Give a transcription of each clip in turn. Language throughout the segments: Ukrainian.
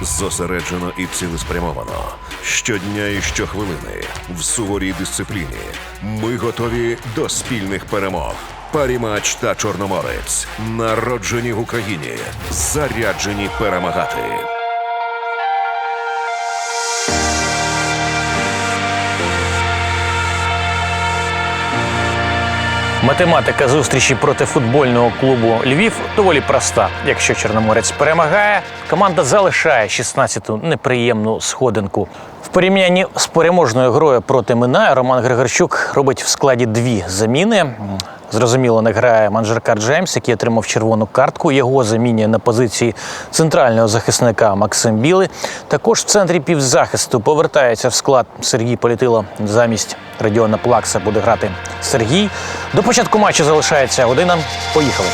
Зосереджено і цілеспрямовано. Щодня і щохвилини в суворій дисципліні. Ми готові до спільних перемог. Парімач та Чорноморець народжені в Україні, заряджені перемагати. Математика зустрічі проти футбольного клубу Львів доволі проста. Якщо Чорноморець перемагає, команда залишає 16-ту неприємну сходинку. В порівнянні з переможною грою проти Миная Роман Григорчук робить в складі дві заміни. Зрозуміло, не грає Манжеркар Джеймс, який отримав червону картку. Його замінює на позиції центрального захисника Максим Білий. Також в центрі півзахисту повертається в склад Сергій Політило. Замість Радіона Плакса буде грати Сергій. До початку матчу залишається година. Поїхали.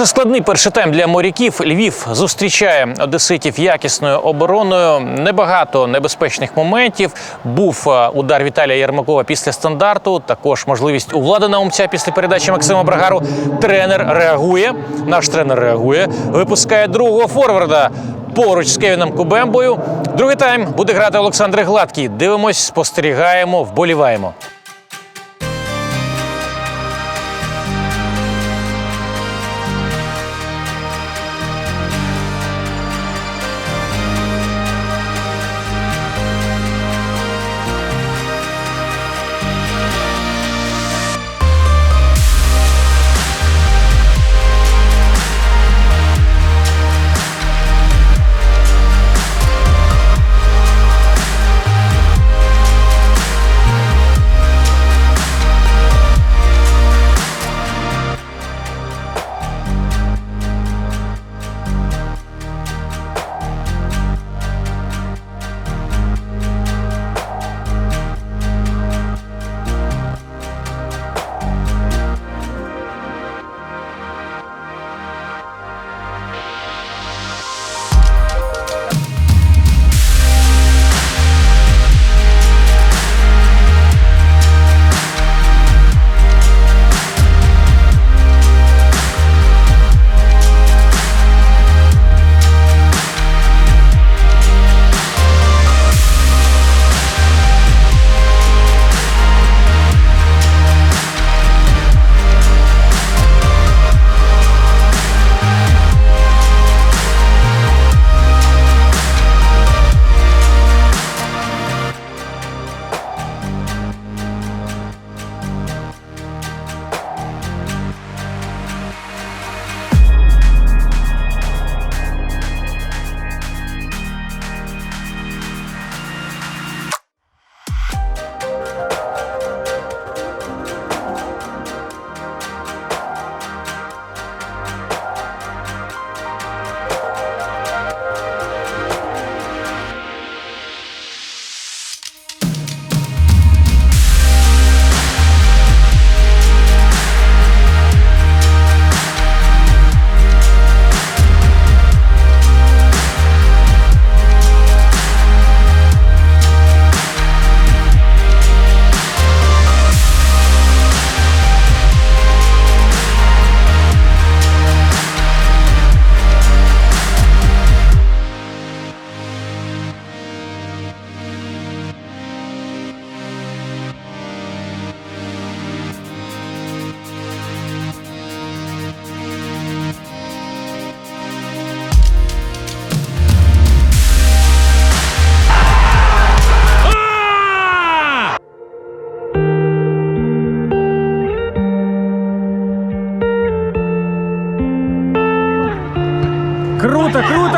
Дуже складний перший тайм для моряків. Львів зустрічає одеситів якісною обороною. Небагато небезпечних моментів. Був е, удар Віталія Єрмакова після стандарту. Також можливість у Влада Наумця після передачі Максима Брагару. Тренер реагує. Наш тренер реагує. Випускає другого форварда поруч з Кевіном Кубембою. Другий тайм буде грати Олександр Гладкий. Дивимось, спостерігаємо, вболіваємо.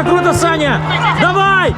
Круто, Саня! Давай!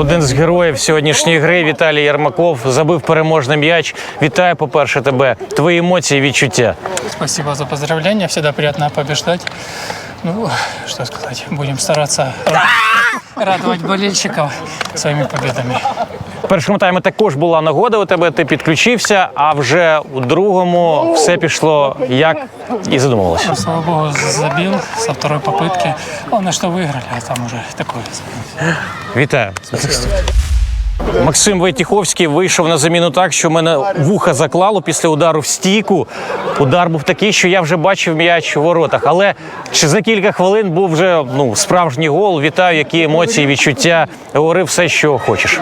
Один з героїв сьогоднішньої гри Віталій Ярмаков забив переможний м'яч. Вітаю, по-перше, тебе. Твої емоції, відчуття. Спасибо за поздравлення. Всегда приємно побіждати. Ну, что сказать, будем стараться радувати радовать болельщиков своими победами. Першому таймі також була нагода у тебе, ти підключився, а вже у другому все пішло як і задумувалося. Слава богу, забил со второй попытки. Главное, что выиграли, а там уже такое. Вітаю. Максим Войтіховський вийшов на заміну так, що мене вуха заклало після удару в стійку. Удар був такий, що я вже бачив м'яч у воротах. Але чи за кілька хвилин був вже ну, справжній гол. Вітаю, які емоції, відчуття. Говори все, що хочеш.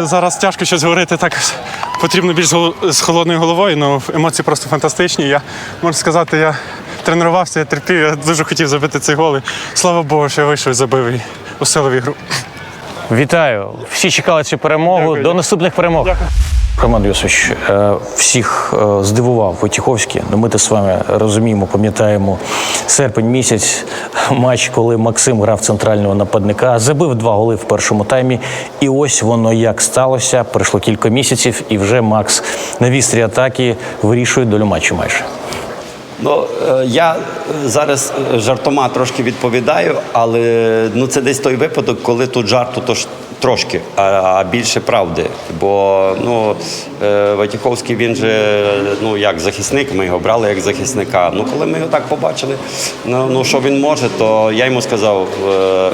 Зараз тяжко щось говорити так. Потрібно більш з холодною головою, але емоції просто фантастичні. Я можу сказати, я тренувався, я терпів, я дуже хотів забити цей гол. І слава Богу, що я вийшов і забив і усилив ігру. Вітаю. Всі чекали цю перемогу. До наступних перемог. Роман Йосович, е, всіх е, здивував Войтіховський. Ну, Ми то з вами розуміємо, пам'ятаємо серпень місяць, матч, коли Максим грав центрального нападника, забив два голи в першому таймі. І ось воно як сталося. Пройшло кілька місяців, і вже Макс на вістрі атаки вирішує долю матчу майже. Ну, е, я зараз жартома трошки відповідаю, але ну, це десь той випадок, коли тут жарту то ж трошки, а, а більше правди. Бо ну, е, Ватіховський він же ну, як захисник, ми його брали як захисника. Ну, коли ми його так побачили, ну, ну що він може, то я йому сказав,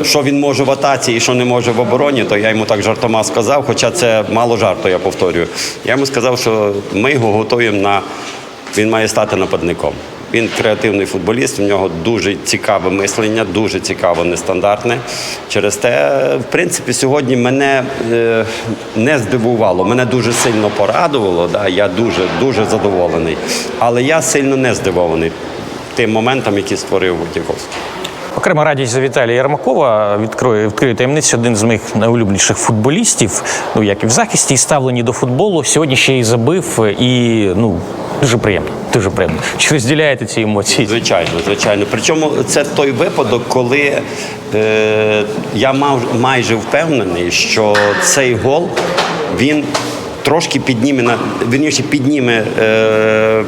е, що він може в атаці і що не може в обороні, то я йому так жартома сказав, хоча це мало жарту, я повторюю. Я йому сказав, що ми його готуємо на він має стати нападником. Він креативний футболіст, У нього дуже цікаве мислення, дуже цікаво, нестандартне. Через те, в принципі, сьогодні мене е, не здивувало, мене дуже сильно порадувало. Да? Я дуже, дуже задоволений. Але я сильно не здивований тим моментом, який створив Войтіховський. Окрема радість за Віталія Єрмакова відкриє, відкриє таємницю один з моїх найулюбленіших футболістів, ну як і в захисті, і ставлені до футболу. Сьогодні ще й забив, і ну дуже приємно. Дуже приємно. Чи розділяєте ці емоції? Звичайно, звичайно. Причому це той випадок, коли е, я мав майже впевнений, що цей гол він трошки підніме на вірніше підніме е,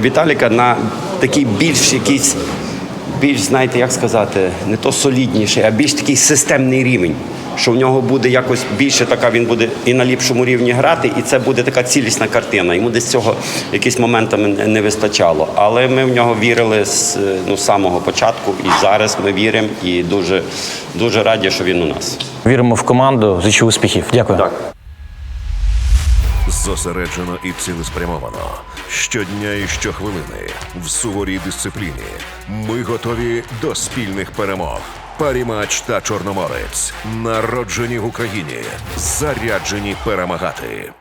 Віталіка на такий більш якийсь. Більш, знаєте, як сказати, не то солідніший, а більш такий системний рівень. Що в нього буде якось більше така, він буде і на ліпшому рівні грати, і це буде така цілісна картина. Йому десь цього якісь моментами не- вистачало. Але ми в нього вірили з е, ну, самого початку, і зараз ми віримо, і дуже, дуже раді, що він у нас. Віримо в команду. Зичу успіхів. Дякую. Так. Зосереджено і цілеспрямовано. Щодня і щохвилини в суворій дисципліні. Ми готові до спільних перемог. Парімач та Чорноморець народжені в Україні, заряджені перемагати.